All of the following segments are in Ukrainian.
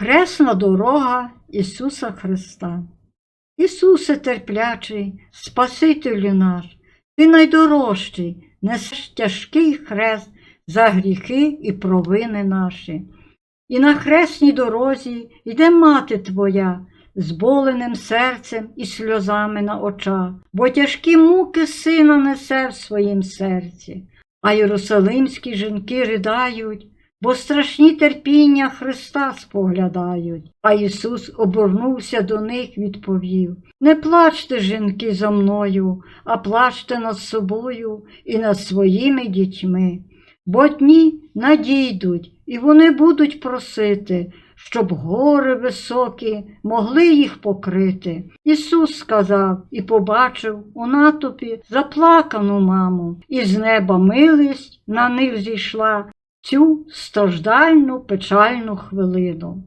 Хресна дорога Ісуса Христа. Ісусе терплячий, Спасителю наш, Ти найдорожчий, несеш тяжкий хрест за гріхи і провини наші. І на хресній дорозі йде мати Твоя, з боленим серцем і сльозами на очах, бо тяжкі муки сина несе в своїм серці, а єрусалимські жінки ридають, бо страшні терпіння Христа споглядають. А Ісус обернувся до них, відповів: Не плачте, жінки, за мною, а плачте над собою і над своїми дітьми. Бо дні надійдуть, і вони будуть просити, щоб гори високі могли їх покрити. Ісус сказав і побачив у натовпі заплакану маму, і з неба милість на них зійшла цю страждальну печальну хвилину.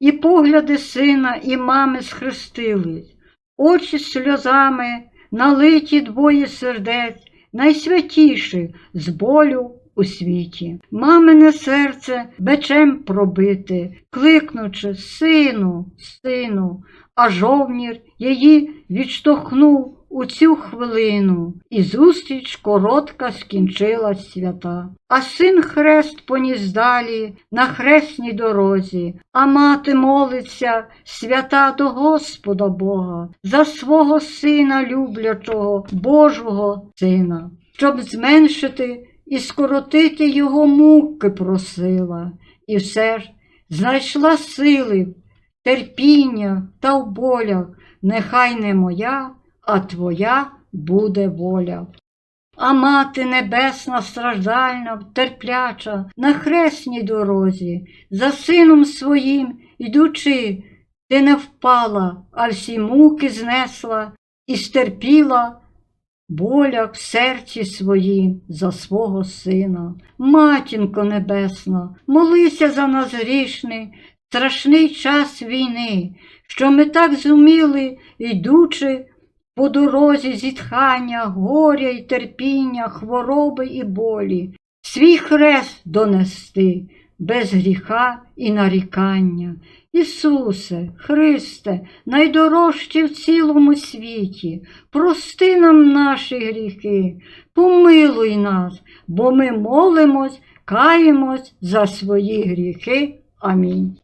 І погляди сина і мами схрестились, очі сльозами налиті двоє сердець, найсвятіші з болю у світі. Мамине серце бичем пробите, кликнучи сину, сину, а жовнір її відштовхнув у цю хвилину, і зустріч коротка скінчилась свята. А син хрест поніс далі на хресній дорозі, а мати молиться свята до Господа Бога, за свого сина люблячого, Божого сина, щоб зменшити і скоротити його муки просила, і все ж знайшла сили, терпіння та в болях, нехай не моя, а твоя буде воля. А мати небесна, страждальна, терпляча, на хресній дорозі, за сином своїм ідучи, ти не впала, а всі муки знесла і стерпіла боляк в серці своїм за свого сина. Матінко небесна, молися за нас грішний, страшний час війни, що ми так зуміли, йдучи по дорозі зітхання, горя й терпіння, хвороби і болі, свій хрест донести без гріха і нарікання. Ісусе, Христе, найдорожче в цілому світі, прости нам наші гріхи, помилуй нас, бо ми молимось, каємось за свої гріхи. Амінь.